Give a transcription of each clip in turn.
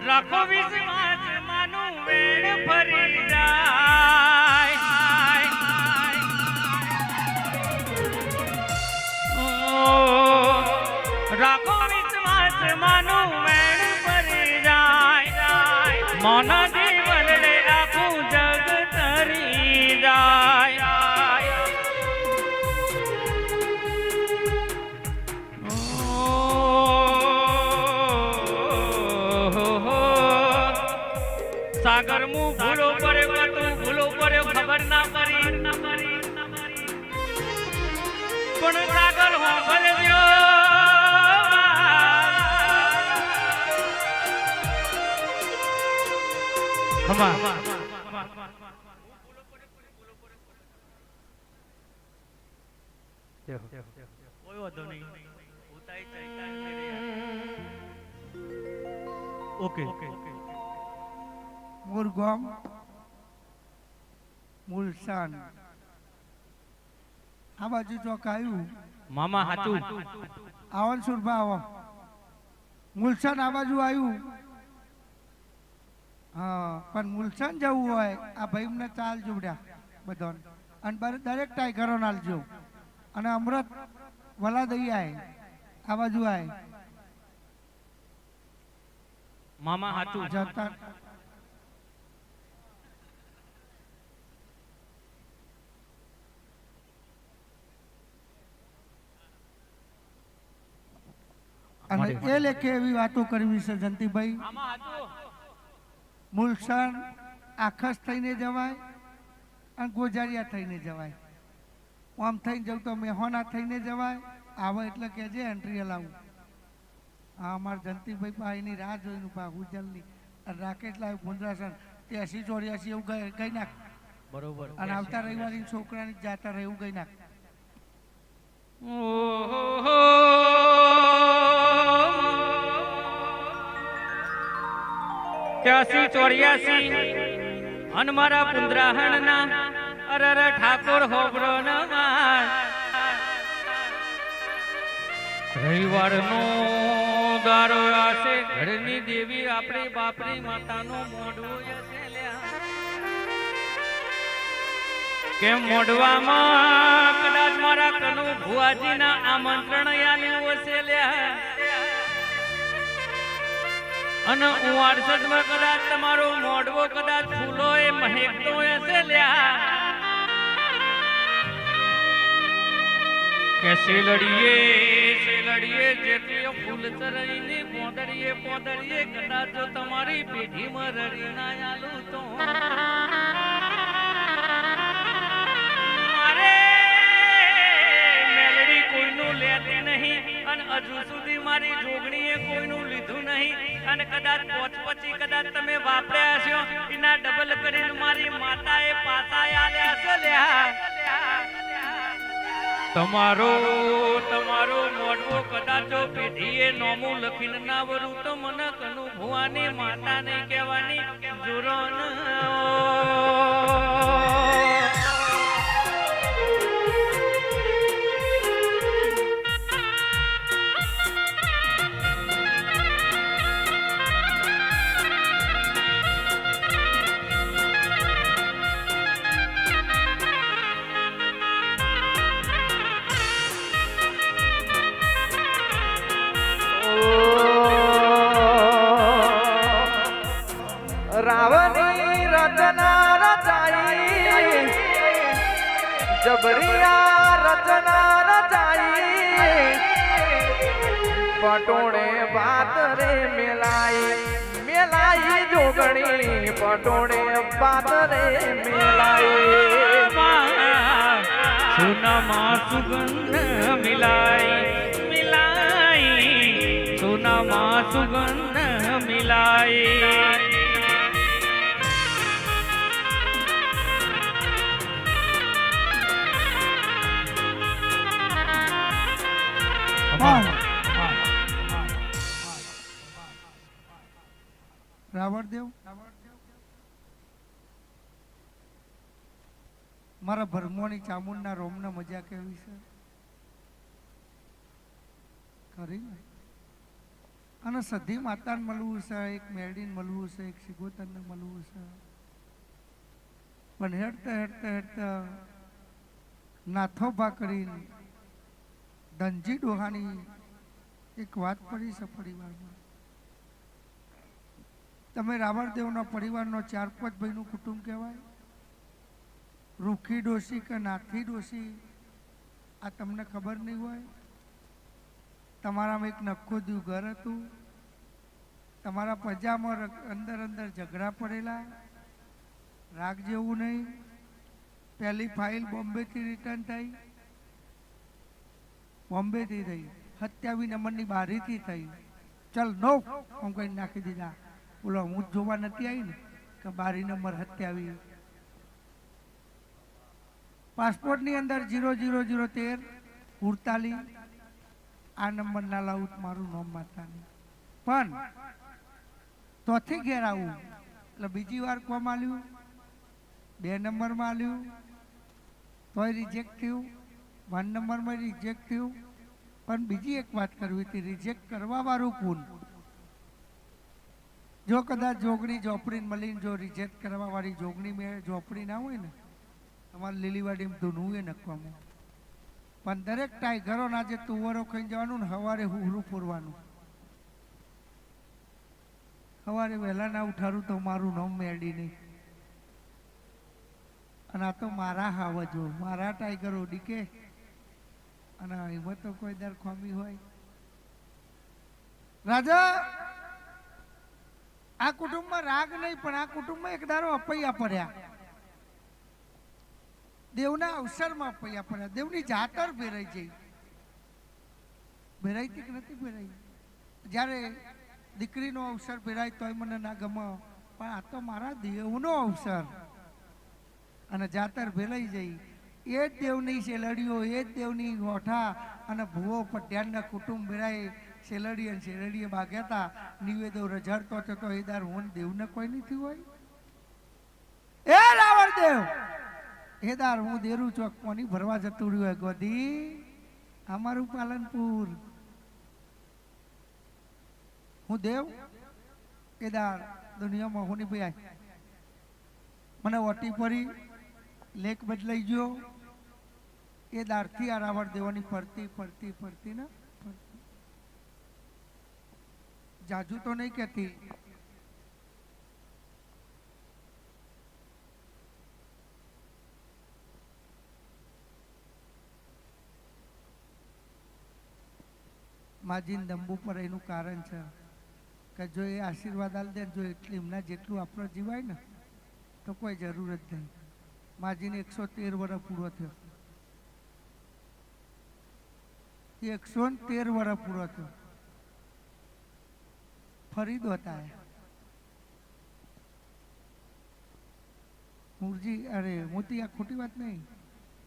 રાખો વિશ્વાસ માનું વેણ ફરી સાગર મુ ભૂલો પડે તું ભૂલો પડે ખબર ના પડી. પણ સાગર હો ભલે ખમા કોઈ વાંધો નહીં. ઉતાઈ ઓકે. ગામ મુલસાન આ બાજુ ચોક આવ્યું. મામા હાચું આવન સુરભા આવો મુલસાન આ બાજુ આવ્યું. હા પણ મુલસાન જવું હોય આ ભાઈને ચાલ જોડ્યા બધાને. અને બર- દરેક ટાઈગરો નાલજો અને અમૃત વલા દઈ આય આ બાજુ આય. મામા હાચું જતા એ લેખે એવી વાતો કરવી છે જંતીભાઈ મુલસણ આખસ થઈને જવાય અને ગોજારિયા થઈને જવાય. આમ થઈને જવું તો મેહોના થઈને જવાય. આવે એટલે કહેજે એન્ટ્રી હલાવું હા અમારા જંતીભાઈ ભાઈની રાહ જોઈને પા ઉજ્જલની અને રાકેશ લાવ ગુંજરાસન ત્યાંસી ચોર્યાસી એવું ગઈ ગઈ નાખ. બરોબર. અને આવતા રવિવારે છોકરાની જાતા રહેવું ગઈ નાખ. ત્યાસી ચોર્યાસી. અન મારા પુંદરાહણ ના અરર ઠાકોર હોબરો રવિવાર નો ગારો આશે, ઘરની દેવી આપણી બાપરી માતાનો મોઢું કેમ મોઢવામાં કદાચ મારા કનુ ભુવાજીના આમંત્રણ આલ્યું હશે અને હું અડસઠમાં કદાચ તમારો મોઢવો કદાચ ફૂલો એ મહેકતો હશે લ્યા. કે શેલડીએ શેલડીએ જેટલી ફૂલ ચરઈને પોદડીએ પોદડીએ, કદાચ જો તમારી પેઢીમાં રડી ના આલું તો. મારે મેલડી કોઈનું લેતી નહીં. અને હજુ સુધી મારી જોગણીએ કોઈનું લીધું નહીં. અને કદાચ પોચ પછી કદાચ તમે વાપર્યા છો એના ડબલ કરીને મારી માતાએ પાસાએ આલ્યા છે લ્યા. તમારો તમારો મોઢવો કદાચો પેઢીએ નોમું લખીને ના વરું તો મને કનુ ભુવાની માતાને કહેવાની, જુરો રચાઈ જબરિયા રચના રચાઈ પટોળે વાત રે મેલાઈ મેલાઈ જોગણી. પટોળે વાત રે મેલાઈ. સુનામાં સુગંધ મિલાઈ મિલાઈ. સુનામાં સુગંધ મિલાઈ. મારા ભરમોની ચામુંડના રોમના મજા કેવી છે? ખરી ને? અને સધી માતાને મળવું છે, એક મેરડીને મળવું છે, એક સિગોતરને મળવું છે. પણ હેડતા હેડતા હેડતા નાથોભા કરીને ધનજી ડોહાની એક વાત પડી છે પરિવારમાં. તમે રાવણદેવના પરિવારનો ચાર પાંચ ભાઈનું કુટુંબ કહેવાય? રૂખી ડોસી કે નાથી ડોસી આ તમને ખબર નહીં હોય? તમારામાં એક નક્કો દીવ ઘર હતું. તમારા પજામાં અંદર અંદર ઝઘડા પડેલા. રાગ જેવું નહીં. પહેલી ફાઇલ બોમ્બેથી રિટર્ન થઈ. બોમ્બેથી થઈ. સત્યાવીસ નંબરની બારીથી થઈ. ચલ નો હું કઈ નાખી દીધા. બોલો, હું જોવા નથી આવી ને કે બારી નંબર સત્યાવીસ પાસપોર્ટની અંદર જીરો જીરો જીરો તેર, ઉડતાલી. આ નંબર ના લાવું મારું નામ માતાની. પણ તોથી ઘેર આવું. એટલે બીજી વાર કોમ આલ્યું. બે નંબરમાં આલ્યું. તોય રિજેક્ટ થયું. વન નંબરમાં રિજેક્ટ થયું. પણ બીજી એક વાત કરવી હતી રિજેક્ટ કરવાવાળું કોણ? જો કદાચ જોગણી, ઝોપડી મળીને જો રિજેક્ટ કરવા વાળી જોગણી મેં ઝોપડી ના હોય ને તમારે લીલીવાડી ધૂનવું નખવામાં. પણ દરેક ટાઈગરોના જે તુવરો ખાઈ જવાનું ને સવારે હુરું પૂરવાનું સવારે વહેલા ના ઉઠારું તો મારું નામ મેળી નહીં. અને આ તો મારા હાવ જો મારા ટાઈગરો ડીકે અને એમાં તો કોઈ દર ખોમી હોય. રાજા! આ કુટુંબમાં રાગ નહીં, પણ આ કુટુંબમાં એક દારો અપૈયા પડ્યા. દેવના અવસરમાં પૈયા પડ્યા દેવની જાતર ભેરાઈ જઈ. ભેરાઈ હતી કે નથી ભેરાઈ? જ્યારે દીકરીનો અવસર ભેરાય તોય મને ના ગમે, પણ આ તો મારા દેવનો અવસર. અને જાતર ભેરાઈ જઈ. એ જ દેવની શેલડીઓ, એ જ દેવની ગોઠા અને ભૂવો પટ્યાનના કુટુંબ ભેરાય, શેલડી અને શેલડીએ ભાગ્યા હતા. નિવેદો રજડતો હતો તો એ દાર હું દેવને કોઈ નથી હોય? એ રાવણ દેવ હેદાર હું દેરું ચોક કોની ભરવા જતું રહ્યું હોય ગોધી અમારું પાલનપુર. હું દેવ? કેદાર દુનિયામાં હું નહીં ભાઈ મને ઓટી પરી લેખ બદલાઈ ગયો. એ દારથી આ રાવણ દેવાની ફરતી ફરતી ફરતી ને જાજુ તો નહીં કહેતી. માજીન દંબુ પર એનું કારણ છે કે જો એ આશીર્વાદ આલ દે જો એટલી એમના જેટલું આપણો જીવાય ને, તો કોઈ જરૂર જ નહીં. માજીને એકસો તેર વર્ષ પૂરો થયો. એકસો ને તેર વર્ષ પૂરો થયો. ફરી દોતા મુરજી અરે મોતી આ ખોટી વાત નહીં.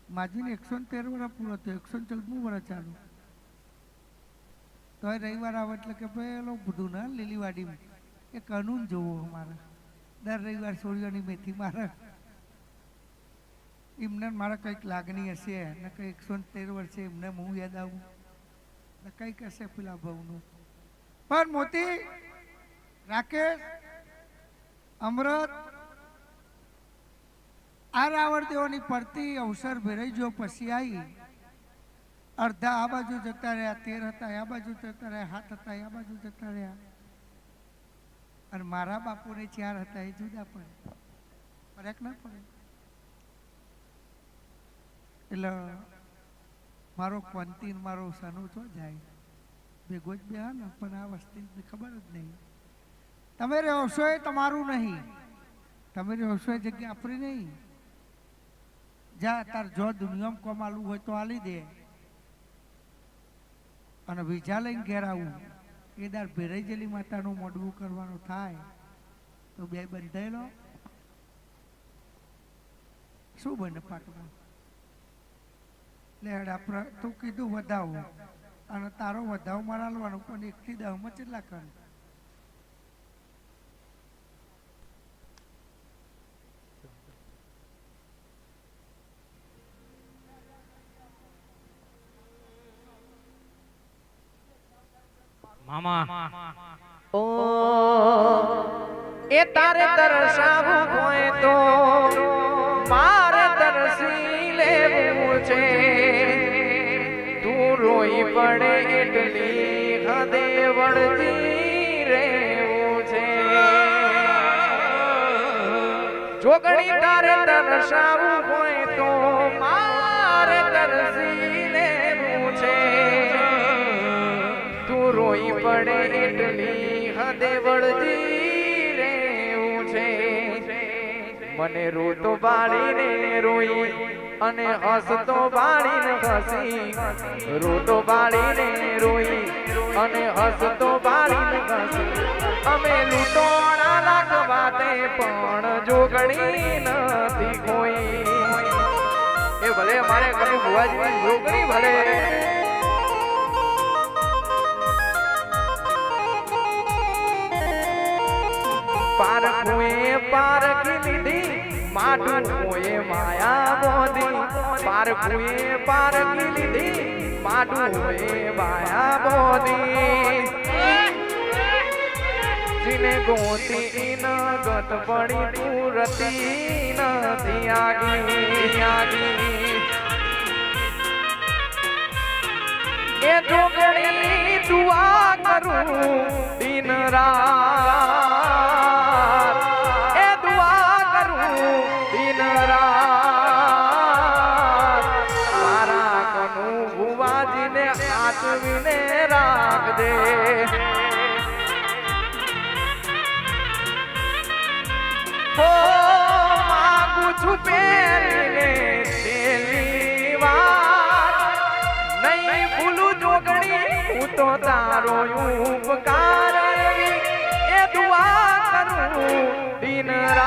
માજીને એકસો તેર વર્ષ પૂરો થયો. એકસો ને ચૌદમું વર્ષ ચાલુ. તોય રવિવાર આવે એટલે કે પેલો ના, લીલીવાડી એ કાનૂન જોવો અમારે. દર રવિવાર સોળીઓની મેથી મારે. એમને મારે કંઈક લાગણી હશે, ને કંઈ એકસો તેર વર્ષે એમને હું યાદ આવું. ને કંઈક હશે પેલા ભાવનું. પણ મોતી, રાકેશ, અમૃત, આ રાવણ દેવોની પડતી અવસર ભેરાઈ જો પછી આવી અડધા આ બાજુ જતા રહ્યા, તેર હતા, આ બાજુ જતા રહ્યા હાથ હતા, આ બાજુ જતા રહ્યા. અને મારા બાપુને ચાર હતા, એ જુદા પડે. ફરક ના પડે. એટલે મારો ક્વંતિન મારો સનુ તો જાય. ભેગો જ બે ને પણ આ વસ્તી ખબર જ નહીં. તમે રહેશો એ તમારું નહીં. તમે રહેશો એ જગ્યા આપણી નહીં. જા, તાર જો દુનિયામાં કોમાલું હોય તો આલી દે. અને વિજા લઈને ઘેર આવું. એ દાર ભેરાઈ માતાનું મોડવું કરવાનું થાય તો બે બંધાયેલો. શું બને પાટમાં લેડા તું કીધું વધાવો. અને તારો વધાવ મારા લેવાનો પણ એકથી દહમાં કેટલા કર? મામા એ તારે દર્શાવું હોય તો મારે દર્શી લેવું છે. તું રોઈ પડે એટલી હદે વળતી રહેવું છે. જોગણી તારે દર્શાવું હોય તો મારે દર્શી રોઈ પડે એટલી હદે વળજી રહેવું છે. મને રોતો બાળીને રોઈ અને હસતો બાળીને હસી. રોતો બાળીને રોઈ અને હસતો બાળીને હસી. અમે લૂંટોણા લાગવા તે પણ જોગણી નથી કોઈ. એ ભલે મારે કશું ભુવાજી જોગણી ભલે. પારખુએ પારખી લીધી. માઠું કોએ માયા બોધી. પારખુએ પારખી લીધી. માઠું કોએ માયા બોધી. જીને ગોતી ન ગત પડી પૂરતી નથી આગી આગી. એ જોગણી દુઆ કરું. દિન રાત કરું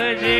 सजे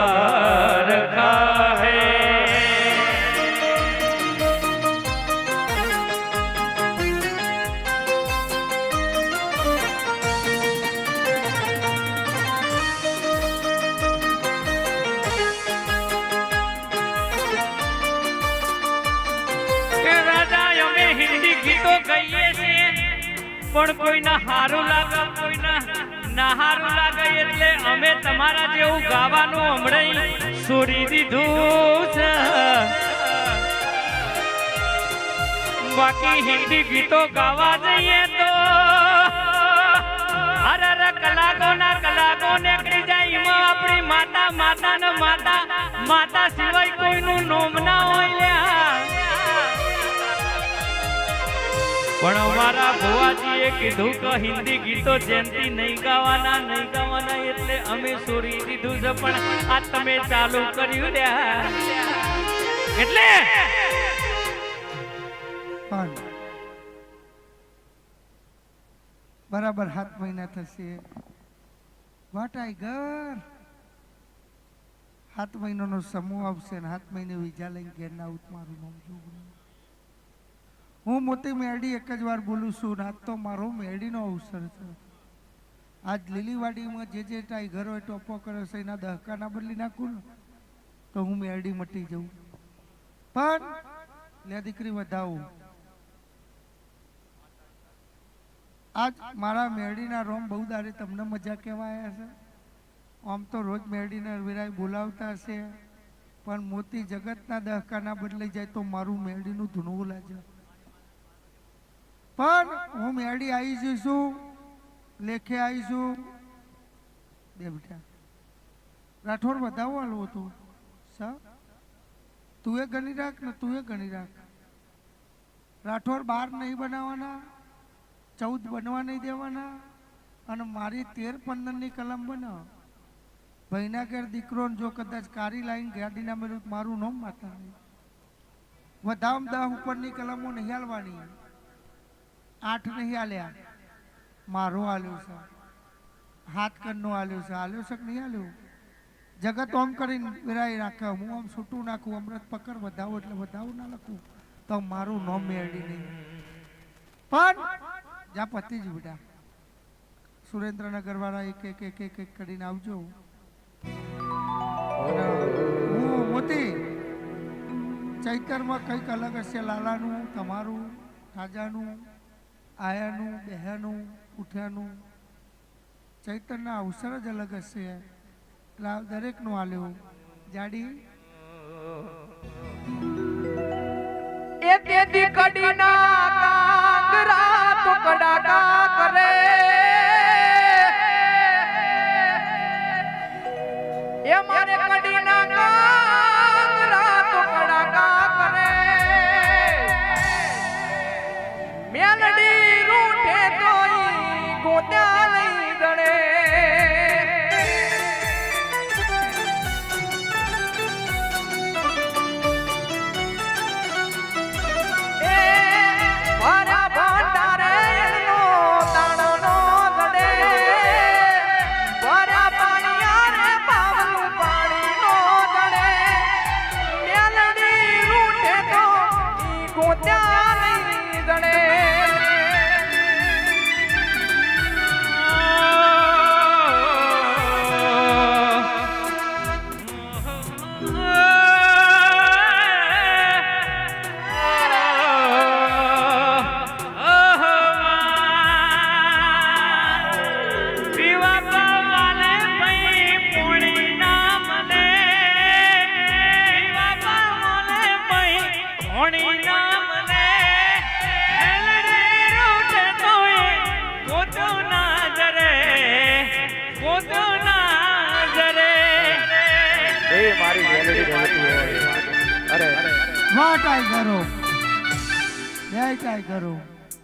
감사합니다. અમે જેવું ગાવાનું હમણાં છોડી દીધું છે. બાકી હિન્દી ગીતો ગાવા જઈએ તો અરે અરે કલાકોના કલાકો નીકળી આપણી માતા માતા ને માતા માતા સિવાય કોઈનું નોમ ના હોય લ્યા. પણ અમારા ભુવાજીએ કીધું કે હિન્દી ગીતો જેનથી નહીં ગાવાના નહીં ગાવાના એટલે અમે છોડી દીધું છે, પણ આ તમે ચાલુ કર્યું એટલે? પણ બરાબર સાત મહિના થશે. વાહ ઘર. સાત મહિનાનો સમૂહ આવશે ને સાત મહિને વિઝા લઈને ઘેરના ના આવું મારું નામ જોગણી હું મોટી મેરડી એક જ વાર બોલું છું આજ તો મારો મેરડીનો અવસર છે. આજ લીલીવાડીમાં જે જે ટાઈગરો એ ટોપો કરે છે, એના દહકાના બદલી નાખું ને, તો હું મેરડી મટી જઉં. પણ લે દીકરી વધાવું. આજ મારા મેરડીના રોમ બહુ દારે તમને મજા કહેવા છે. આમ તો રોજ મેરડીના વિરાય બોલાવતા હશે, પણ મોતી જગતના દહકાના બદલાઈ જાય તો મારું મેરડીનું ધૂણવું લાગે પણ હું મેળી આવી જઈશું, લેખે આવીશું બે બેટા, રાઠોડ વધાવો હાલવું તું સર, તું એ ગણી રાખ ને તું એ ગણી રાખ. રાઠોડ બાર નહીં બનાવવાના, ચૌદ બનવા નહીં દેવાના, અને મારી તેર પંદરની કલમ બનાવ ભાઈના ઘેર દીકરોને જો કદાચ કારી લાઈન ગાડીના મેળવું મારું નામ માતા વધામ દહ ઉપરની કલમો નહીં હાલવાની. આઠ નહીં હાલ્યા મારો હાલ્યો છે. હાથ કરનું આલ્યું છે. હાલ્યો છે કે નહીં હાલ્યો જગત ઓમ કરીને વિરાઈ રાખે. હું આમ છૂટું નાખું, અમૃત પકડ, વધાવો એટલે વધાવું ના લખું. તો મારું નોમ મેળવી નહીં. પણ જા પતિ જ બેટા સુરેન્દ્રનગર વાળા એક એક એક એક એક કરીને આવજો. હું મોતી. ચૈતરમાં કંઈક અલગ હશે. લાલાનું, તમારું, રાજાનું. આયાનું, બહેનું ઉઠ્યાનું ચૈતનના અવસર જ અલગ હશે. એટલે દરેકનું આલ્યો. જાડી. એ તેથી કડીના કરે. એ મારે